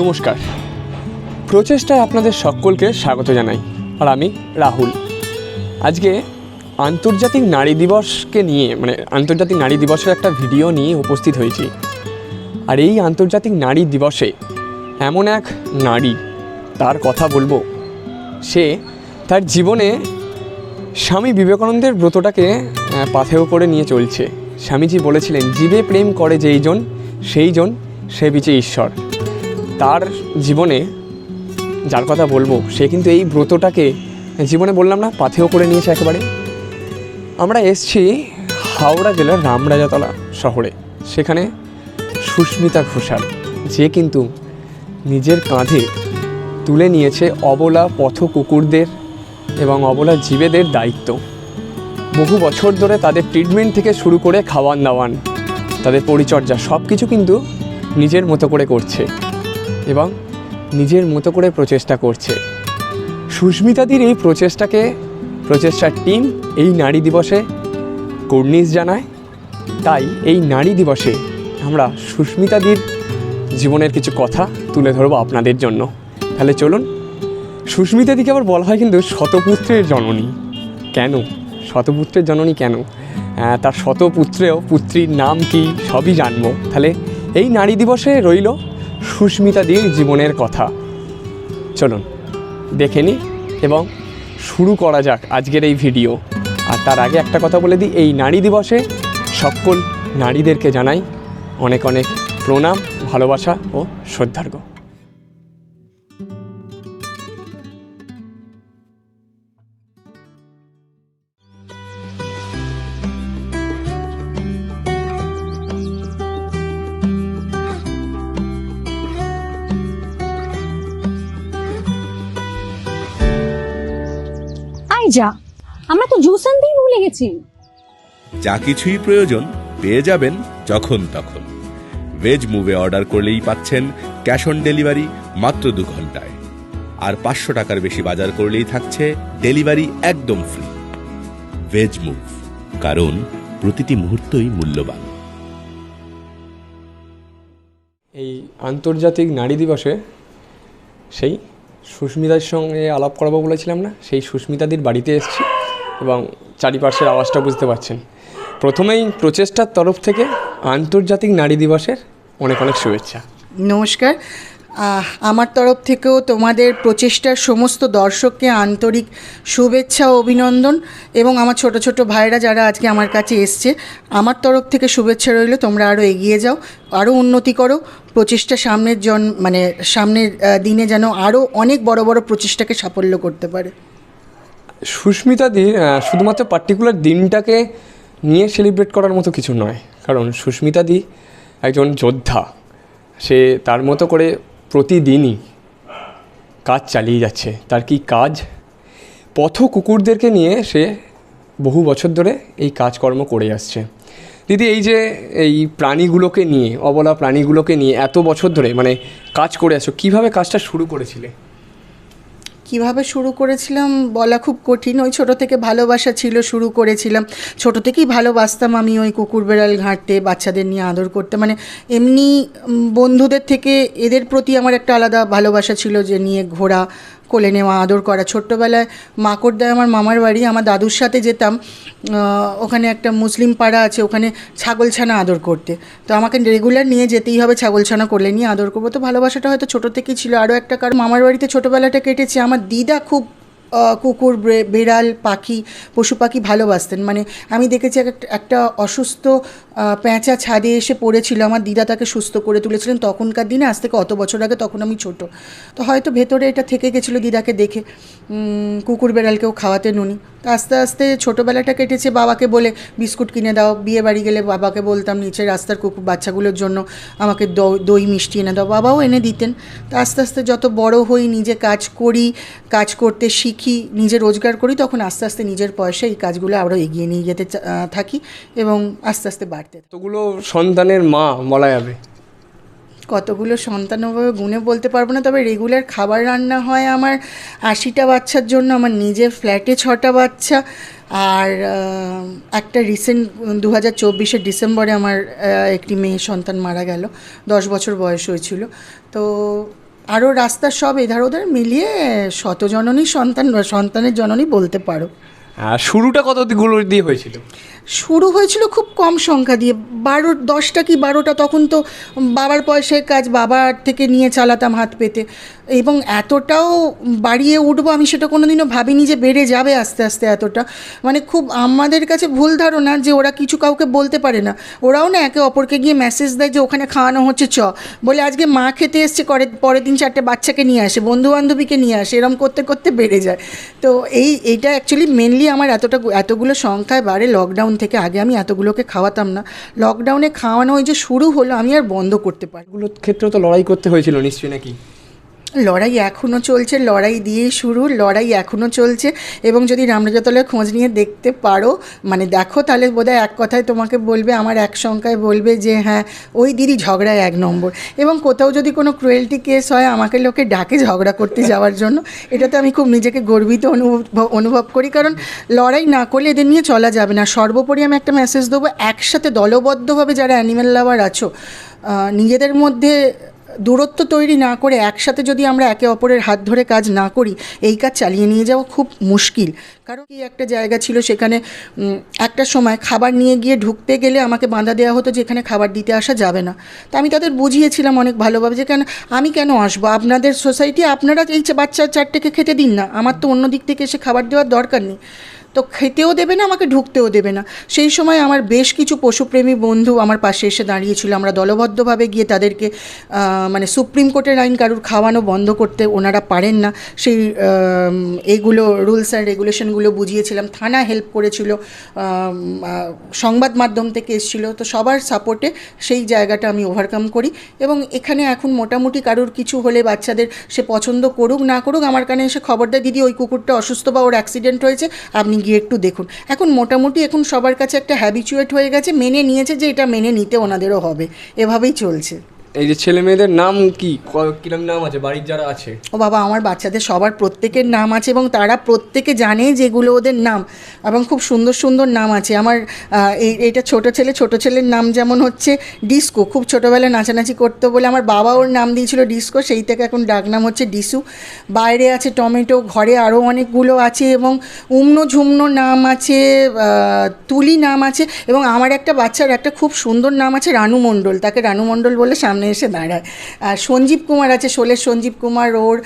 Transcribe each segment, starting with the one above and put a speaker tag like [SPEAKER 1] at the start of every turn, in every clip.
[SPEAKER 1] নমস্কার। প্রচেষ্টায় আপনাদের সকলকে স্বাগত জানাই, আর আমি রাহুল। আজকে আন্তর্জাতিক নারী দিবসকে নিয়ে মানে আন্তর্জাতিক নারী দিবসের একটা ভিডিও নিয়ে উপস্থিত হয়েছি। আর এই আন্তর্জাতিক নারী দিবসে এমন এক নারী, তার কথা বলব। সে তার জীবনে স্বামী বিবেকানন্দের ব্রতটাকে পাথেয় করে নিয়ে চলছে। স্বামীজি বলেছিলেন, জীবে প্রেম করে যেই জন সেই জন সে বিচে ঈশ্বর। তার জীবনে যার কথা বলব, সে কিন্তু এই ব্রতটাকে জীবনে বললাম না পাথেও করে নিয়েছে একেবারে। আমরা এসছি হাওড়া জেলার রামরাজাতলা শহরে। সেখানে সুস্মিতা ঘোষাল, যে কিন্তু নিজের কাঁধে তুলে নিয়েছে অবলা পথ কুকুরদের এবং অবলা জীবেদের দায়িত্ব। বহু বছর ধরে তাদের ট্রিটমেন্ট থেকে শুরু করে খাওয়ান দাওয়ান তাদের পরিচর্যা সব কিছু কিন্তু নিজের মতো করে করছে। এবং নিজের মতো করে প্রচেষ্টা করছে। সুস্মিতাদির এই প্রচেষ্টাকে, প্রচেষ্টার টিম এই নারী দিবসে কর্নিশ জানায়। তাই এই নারী দিবসে আমরা সুস্মিতাদির জীবনের কিছু কথা তুলে ধরবো আপনাদের জন্য। তাহলে চলুন, সুস্মিতাদিকে আবার বলা হয় কিন্তু শতপুত্রের জননী। কেন? শতপুত্রের জননী কেন? তার শতপুত্রেও পুত্রীর নাম কি? সবই জানব। তাহলে এই নারী দিবসে রইল সুস্মিতাদির জীবনের কথা। চলুন, দেখে নিই এবং শুরু করা যাক আজকের এই ভিডিও। আর তার আগে একটা কথা বলে দিই, এই নারী দিবসে সকল নারীদেরকে জানাই অনেক অনেক প্রণাম, ভালোবাসা ও শ্রদ্ধার্ঘ
[SPEAKER 2] যা আমরা তো জুস আনতেই ভুলে গেছি।
[SPEAKER 3] যা কিছুই প্রয়োজন পেয়ে যাবেন যখন তখন। ভেজ মুভে অর্ডার করলেই পাচ্ছেন ক্যাশ অন ডেলিভারি মাত্র দু ঘন্টায়। আর পাঁচশো টাকার বেশি বাজার করলেই থাকছে ডেলিভারি একদম ফ্রি ভেজ মুভ কারণ প্রতিটি মুহূর্তই মূল্যবান।
[SPEAKER 1] এই আন্তর্জাতিক নারী দিবসে সেই সুস্মিতার সঙ্গে আলাপ করাবো বলেছিলাম না? সেই সুস্মিতাদির বাড়িতে এসেছি এবং চারিপাশের আওয়াজটা বুঝতে পারছেন। প্রথমেই প্রচেষ্টার তরফ থেকে আন্তর্জাতিক নারী দিবসের অনেক অনেক শুভেচ্ছা।
[SPEAKER 4] নমস্কার। আমার তরফ থেকেও তোমাদের প্রচেষ্টার সমস্ত দর্শককে আন্তরিক শুভেচ্ছা অভিনন্দন এবং আমার ছোট ছোট ভাইরা যারা আজকে আমার কাছে এসছে আমার তরফ থেকে শুভেচ্ছা রইল। তোমরা আরও এগিয়ে যাও আরও উন্নতি করো। প্রচেষ্টা সামনের জন মানে সামনের দিনে যেন আরও অনেক বড় বড় প্রচেষ্টাকে সাফল্য করতে পারে।
[SPEAKER 1] সুস্মিতাদি আহ, শুধুমাত্র পার্টিকুলার দিনটাকে নিয়ে সেলিব্রেট করার মতো কিছু নয়। কারণ সুস্মিতাদি একজন যোদ্ধা। সে তার মতো করে প্রতিদিনই কাজ চালিয়ে যাচ্ছে। তার কি কাজ? পথ কুকুরদেরকে নিয়ে সে বহু বছর ধরে এই কাজকর্ম করে আসছে। দিদি, এই যে এই প্রাণীগুলোকে নিয়ে, অবলা প্রাণীগুলোকে নিয়ে এত বছর ধরে মানে কাজ করে আসছো, কীভাবে কাজটা শুরু করেছিলে?
[SPEAKER 4] কীভাবে শুরু করেছিলাম বলা খুব কঠিন। ওই ছোট থেকে ভালোবাসা ছিল, শুরু করেছিলাম। ছোট থেকেই ভালোবাসতাম আমি ওই কুকুর বেড়াল ঘাঁটতে, বাচ্চাদের নিয়ে আদর করতে। মানে এমনি বন্ধুদের থেকে এদের প্রতি আমার একটা আলাদা ভালোবাসা ছিল যে নিয়ে ঘোরা কোলে নেওয়া, আদর করা। ছোট্টবেলায় মাকড়দায় আমার মামার বাড়ি, আমার দাদুর সাথে যেতাম ওখানে একটা মুসলিম পাড়া আছে, ওখানে ছাগল ছানা আদর করতে। তো আমাকে রেগুলার নিয়ে যেতেই হবে ছাগল ছানা কোলে নিয়ে আদর করব। তো ভালোবাসাটা হয়তো ছোটো থেকেই ছিল। আরও একটা কারণ, মামার বাড়িতে ছোটোবেলাটা কেটেছে। আমার দিদা খুব কুকুর বেড়াল, পাখি, পশু পাখি ভালোবাসতেন। মানে আমি দেখেছি একটা অসুস্থ প্যাঁচা ছাদে এসে পড়েছিল। আমার দিদা তাকে সুস্থ করে তুলেছিলেন। তখনকার দিনে, আজ থেকে অত বছর আগে, তখন আমি ছোট। তো হয়তো ভেতরে এটা থেকে গেছিল দিদাকে দেখে। কুকুর, বেড়ালকেও খাওয়াতেন তো আস্তে আস্তে ছোটোবেলাটা কেটেছে বাবাকে বলে, বিস্কুট কিনে দাও, বিয়ে বাড়ি গেলে বাবাকে বলতাম নিচে রাস্তার কুকুর বাচ্চাগুলোর জন্য আমাকে দই মিষ্টি এনে দাও। বাবাও এনে দিতেন। তো আস্তে আস্তে যত বড় হই, নিজে কাজ করি, কাজ করতে শিখি, নিজে রোজগার করি, তখন আস্তে আস্তে নিজের পয়সা এই কাজগুলো আরও এগিয়ে নিয়ে যেতে থাকি এবং আস্তে আস্তে বাড়তে থাকে।
[SPEAKER 1] এতগুলো সন্তানের মা বলা যাবে।
[SPEAKER 4] কতগুলো সন্তান ওভাবে গুণে বলতে পারব না, তবে রেগুলার খাবার রান্না হয় আমার আশিটা বাচ্চার জন্য, আমার নিজের ফ্ল্যাটে ছটা বাচ্চা। আর একটা রিসেন্ট দু হাজার চব্বিশের ডিসেম্বরে আমার একটি মেয়ে সন্তান মারা গেল, দশ বছর বয়স হয়েছিল। তো আরও রাস্তার সব এধার ওধার মিলিয়ে শতজননী সন্তান, সন্তানের জননী বলতে পারো।
[SPEAKER 1] শুরুটা কতগুলো দিয়ে হয়েছিল?
[SPEAKER 4] শুরু হয়েছিল খুব কম সংখ্যা দিয়ে। বারো, দশটা কি বারোটা, তখন তো বাবার পয়সায় কাজ বাবার থেকে নিয়ে চালাতাম হাত পেতে। এবং এতটাও বাড়িয়ে উঠবো আমি সেটা কোনো দিনও ভাবিনি যে বেড়ে যাবে আস্তে আস্তে এতটা। মানে খুব আমাদের কাছে ভুল ধারণা যে ওরা কিছু কাউকে বলতে পারে না। ওরাও না একে অপরকে গিয়ে মেসেজ দেয় যে ওখানে খাওয়ানো হচ্ছে, চ। বলে আজকে মা খেতে এসছে, করে, পরের দিন চারটে বাচ্চাকে নিয়ে আসে বন্ধু বান্ধবীকে নিয়ে আসে, এরম করতে করতে বেড়ে যায়। তো এই এটা অ্যাকচুয়ালি মেনলি আমার এতটা, এতগুলো সংখ্যায় বাড়ে লকডাউন থেকে আগে আমি এতগুলোকে খাওয়াতাম না। লকডাউনে খাওয়ানো ওই যে শুরু হলো, আমি আর বন্ধ করতে পারি
[SPEAKER 1] এগুলোর তো লড়াই করতে হয়েছিল নিশ্চয়ই নাকি?
[SPEAKER 4] লড়াই এখনও চলছে, লড়াই দিয়েই শুরু, লড়াই এখনও চলছে এবং যদি রামরাজাতলার খোঁজ নিয়ে দেখতে পারো মানে দেখো তাহলে বোধহয় এক কথায় তোমাকে বলবে, আমার এক সংখ্যায় বলবে যে হ্যাঁ ওই দিদি ঝগড়ায় এক নম্বর। এবং কোথাও যদি কোনো ক্রুয়েলটি কেস হয়, আমাকে লোকে ডাকে ঝগড়া করতে যাওয়ার জন্য। এটাতে আমি খুব নিজেকে গর্বিত অনুভব অনুভব করি। কারণ লড়াই না করলে এদের নিয়ে চলা যাবে না। সর্বোপরি আমি একটা মেসেজ দেবো, একসাথে দলবদ্ধভাবে যারা অ্যানিমেল লাভার আছো নিজেদের মধ্যে দূরত্ব তৈরি না করে একসাথে যদি আমরা একে অপরের হাত ধরে কাজ না করি, এই কাজ চালিয়ে নিয়ে যাওয়া খুব মুশকিল। কারণ কি একটা জায়গা ছিল সেখানে একটা সময় খাবার নিয়ে গিয়ে ঢুকতে গেলে আমাকে বাঁধা দেওয়া হতো যে এখানে খাবার দিতে আসা যাবে না। তো আমি তাদের বুঝিয়েছিলাম অনেক ভালোভাবে যে কেন, আমি কেন আসব? আপনাদের সোসাইটি আপনারা এই বাচ্চা চারটেকে খেতে দিন না। আমার তো অন্য দিক থেকে এসে খাবার দেওয়ার দরকার নেই। তো খেতেও দেবে না, আমাকে ঢুকতেও দেবে না। সেই সময় আমার বেশ কিছু পশুপ্রেমী বন্ধু আমার পাশে এসে দাঁড়িয়েছিল। আমরা দলবদ্ধভাবে গিয়ে তাদেরকে মানে সুপ্রিম কোর্টের আইন কারুর খাওয়ানো বন্ধ করতে ওনারা পারেন না। সেই এগুলো রুলস অ্যান্ড রেগুলেশনগুলো বুঝিয়েছিলাম। থানা হেল্প করেছিল সংবাদ মাধ্যম থেকে এসেছিল। তো সবার সাপোর্টে সেই জায়গাটা আমি ওভারকাম করি এবং এখানে এখন মোটামুটি কারুর কিছু হলে বাচ্চাদের সে পছন্দ করুক না করুক, আমার কানে এসে খবর দেয়, দিদি, ওই কুকুরটা অসুস্থ বা ওর অ্যাক্সিডেন্ট হয়েছে, আপনি গিয়ে একটু দেখুন। এখন মোটামুটি এখন সবার কাছে একটা হ্যাবিচুয়েট হয়ে গেছে, মেনে নিয়েছে যে এটা মেনে নিতে ওনাদেরও হবে। এভাবেই চলছে।
[SPEAKER 1] এই যে ছেলে মেয়েদের নাম কি? কিরম নাম আছে? বাড়ির যারা আছে?
[SPEAKER 4] ও বাবা, আমার বাচ্চাদের সবার প্রত্যেকের নাম আছে এবং তারা প্রত্যেকে জানে যেগুলো ওদের নাম এবং খুব সুন্দর সুন্দর নাম আছে। আমার এই, এইটা ছোট ছেলে, ছোট ছেলের নাম যেমন হচ্ছে ডিস্কো। খুব ছোটোবেলায় নাচানাচি করতো বলে আমার বাবা ওর নাম দিয়েছিল ডিস্কো, সেই থেকে এখন ডাক নাম হচ্ছে ডিসু। বাইরে আছে টমেটো, ঘরে আরও অনেকগুলো আছে এবং উমনো ঝুমনো নাম আছে তুলি নাম আছে এবং আমার একটা বাচ্চার একটা খুব সুন্দর নাম আছে রানু মণ্ডল। তাকে রানু মণ্ডল বলে সামনে এসে দাঁড়ায়। আর সঞ্জীব কুমার আছে শোলের সঞ্জীব কুমার, ওর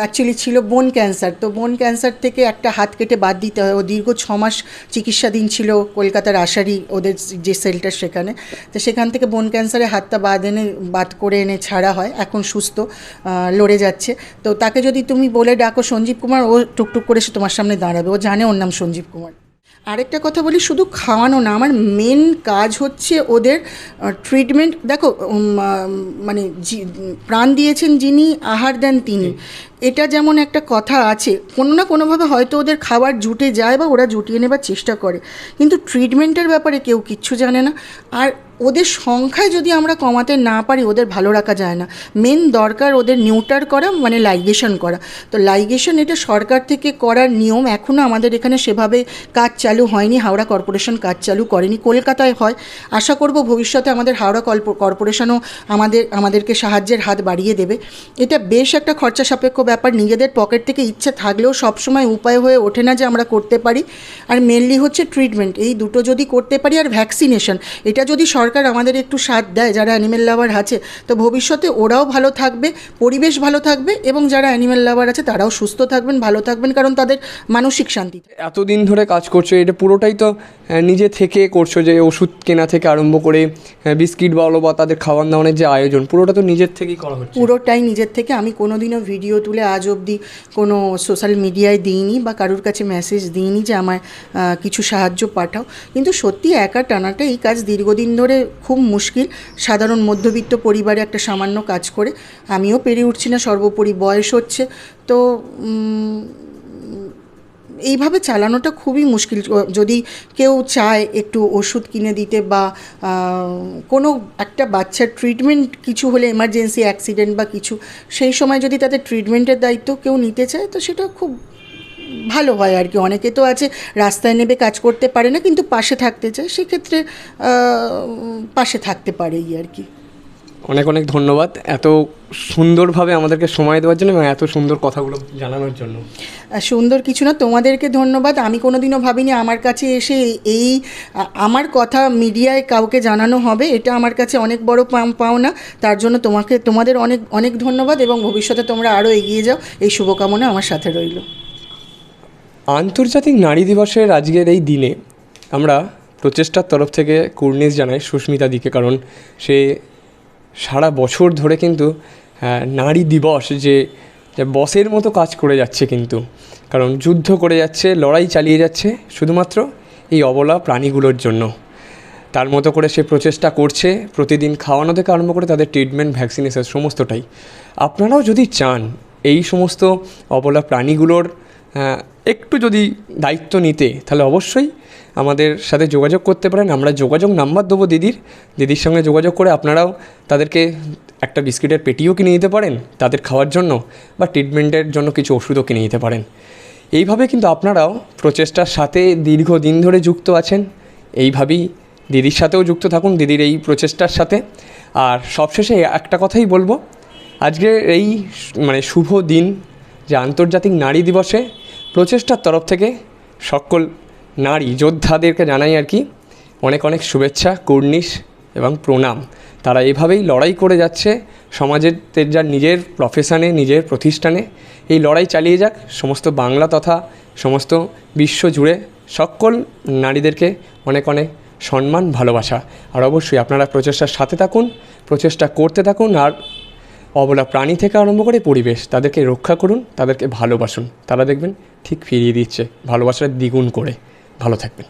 [SPEAKER 4] অ্যাকচুয়ালি ছিল বোন ক্যান্সার। তো বোন ক্যান্সার থেকে একটা হাত কেটে বাদ দিতে হয়। ও দীর্ঘ ছ মাস চিকিৎসাধীন ছিল কলকাতার আশারি, ওদের যে সেলটা সেখানে। তো সেখান থেকে বোন ক্যান্সারে হাতটা বাদ এনে, বাদ করে এনে ছাড়া হয়। এখন সুস্থ লড়ে যাচ্ছে। তো তাকে যদি তুমি বলে ডাকো সঞ্জীব কুমার, ও টুকটুক করে সে তোমার সামনে দাঁড়াবে। ও জানে ওর নাম সঞ্জীব কুমার। আরেকটা কথা বলি শুধু খাওয়ানো না আমার মেন কাজ হচ্ছে ওদের ট্রিটমেন্ট দেখো মানে প্রাণ দিয়েছেন যিনি আহার দেন তিনি। এটা যেমন একটা কথা আছে কোনো না কোনোভাবে হয়তো ওদের খাবার জুটে যায় বা ওরা জুটিয়ে নেবার চেষ্টা করে। কিন্তু ট্রিটমেন্টের ব্যাপারে কেউ কিচ্ছু জানে না। আর ওদের সংখ্যায় যদি আমরা কমাতে না পারি, ওদের ভালো রাখা যায় না। মেন দরকার ওদের নিউটার করা মানে লাইগেশন করা। তো লাইগেশন এটা সরকার থেকে করার নিয়ম এখনও আমাদের এখানে সেভাবে কাজ চালু হয়নি, হাওড়া কর্পোরেশন কাজ চালু করেনি, কলকাতায় হয়। আশা করব ভবিষ্যতে আমাদের হাওড়া কর্পোরেশনও আমাদের, আমাদেরকে সাহায্যের হাত বাড়িয়ে দেবে। এটা বেশ একটা খরচা সাপেক্ষ ব্যাপার, নিজেদের পকেট থেকে ইচ্ছে থাকলেও সবসময় উপায় হয়ে ওঠে না যে আমরা করতে পারি। আর মেনলি হচ্ছে ট্রিটমেন্ট এই দুটো যদি করতে পারি আর ভ্যাকসিনেশন এটা যদি সরকার আমাদের একটু সাথ দেয় যারা অ্যানিমেল লাভার আছে। তো ভবিষ্যতে ওরাও ভালো থাকবে পরিবেশ ভালো থাকবে এবং যারা অ্যানিমেল লাভার আছে তারাও সুস্থ থাকবেন ভালো থাকবেন কারণ তাদের মানসিক শান্তি
[SPEAKER 1] এতদিন ধরে কাজ করছ এটা পুরোটাই তো নিজে থেকে করছ যে ওষুধ কেনা থেকে আরম্ভ করে বিস্কিট বলো বা তাদের খাওয়ান দাওয়ানের যে আয়োজন পুরোটা তো নিজের থেকেই করা হচ্ছে।
[SPEAKER 4] পুরোটাই নিজের থেকে। আমি কোনোদিনও ভিডিও তুলে আজ অবধি কোনো সোশ্যাল মিডিয়ায় দিইনি বা কারুর কাছে মেসেজ দিইনি যে আমার কিছু সাহায্য পাঠাও। কিন্তু সত্যি একা টানাটা এই কাজ দীর্ঘদিন ধরে খুব মুশকিল। সাধারণ মধ্যবিত্ত পরিবারে একটা সামান্য কাজ করে। আমিও পেরে উঠছি না, সর্বোপরি বয়স হচ্ছে। তো এইভাবে চালানোটা খুবই মুশকিল। যদি কেউ চায় একটু ওষুধ কিনে দিতে বা কোনো একটা বাচ্চার ট্রিটমেন্ট কিছু হলে এমার্জেন্সি অ্যাক্সিডেন্ট বা কিছু, সেই সময় যদি তাদের ট্রিটমেন্টের দায়িত্ব কেউ নিতে চায়, তো সেটা খুব ভালো হয় আর কি। অনেকে তো আছে রাস্তায় নেবে কাজ করতে পারে না কিন্তু পাশে থাকতে চায়। সেক্ষেত্রে পাশে থাকতে পারে এই আর কি।
[SPEAKER 1] অনেক অনেক ধন্যবাদ এত সুন্দরভাবে আমাদেরকে সময় দেওয়ার জন্য এবং এত সুন্দর কথাগুলো জানানোর জন্য।
[SPEAKER 4] সুন্দর কিছু না তোমাদেরকে ধন্যবাদ। আমি কোনোদিনও ভাবিনি আমার কাছে এসে এই আমার কথা মিডিয়ায় কাউকে জানানো হবে এটা আমার কাছে অনেক বড় পাওনা। তার জন্য তোমাকে তোমাদের অনেক অনেক ধন্যবাদ এবং ভবিষ্যতে তোমরা আরও এগিয়ে যাও। এই শুভকামনা আমার সাথে রইল।
[SPEAKER 1] আন্তর্জাতিক নারী দিবসের আজকের এই দিনে আমরা প্রচেষ্টার তরফ থেকে কুর্নিশ জানাই সুস্মিতা দিকে, কারণ সে সারা বছর ধরে কিন্তু নারী দিবস যে বসের মতো কাজ করে যাচ্ছে কিন্তু। কারণ যুদ্ধ করে যাচ্ছে, লড়াই চালিয়ে যাচ্ছে শুধুমাত্র এই অবলা প্রাণীগুলোর জন্য। তার মতো করে সে প্রচেষ্টা করছে, প্রতিদিন খাওয়ানো থেকে আরম্ভ করে তাদের ট্রিটমেন্ট ভ্যাকসিনেশন সমস্তটাই। আপনারাও যদি চান এই সমস্ত অবলা প্রাণীগুলোর একটু যদি দায়িত্ব নিতে, তাহলে অবশ্যই আমাদের সাথে যোগাযোগ করতে পারেন। আমরা যোগাযোগ নাম্বার দেবো দিদির। দিদির সঙ্গে যোগাযোগ করে আপনারাও তাদেরকে একটা বিস্কিটের পেটিও কিনে দিতে পারেন তাদের খাওয়ার জন্য বা ট্রিটমেন্টের জন্য কিছু ওষুধও কিনে দিতে পারেন। এইভাবে কিন্তু আপনারাও প্রচেষ্টার সাথে দীর্ঘদিন ধরে যুক্ত আছেন। এইভাবেই দিদির সাথেও যুক্ত থাকুন, দিদির এই প্রচেষ্টার সাথে। আর সবশেষে একটা কথাই বলব আজকে এই মানে শুভ দিন যে আন্তর্জাতিক নারী দিবসে প্রচেষ্টার তরফ থেকে সকল নারী যোদ্ধাদেরকে জানাই আর কি অনেক অনেক শুভেচ্ছা, কুর্নিশ এবং প্রণাম। তারা এভাবেই লড়াই করে যাচ্ছে সমাজের যার নিজের প্রফেশনে নিজের প্রতিষ্ঠানে। এই লড়াই চালিয়ে যাক, সমস্ত বাংলা তথা সমস্ত বিশ্ব জুড়ে সকল নারীদেরকে অনেক অনেক সম্মান, ভালোবাসা। আর অবশ্যই আপনারা প্রচেষ্টার সাথে থাকুন, প্রচেষ্টা করতে থাকুন, আর অবলা প্রাণী থেকে আরম্ভ করে পরিবেশ, তাদেরকে রক্ষা করুন, তাদেরকে ভালোবাসুন। তারা দেখবেন ঠিক ফিরিয়ে দিচ্ছে ভালোবাসার দ্বিগুণ করে। ভালো থাকবেন।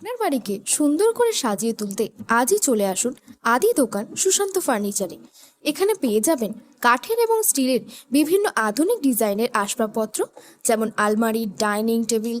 [SPEAKER 5] আপনার বাড়িকে সুন্দর করে সাজিয়ে তুলতে আজই চলে আসুন আদি দোকান সুশান্ত ফার্নিচারে। এখানে পেয়ে যাবেন কাঠের এবং স্টিলের বিভিন্ন আধুনিক ডিজাইনের আসবাবপত্র, যেমন আলমারি, ডাইনিং টেবিল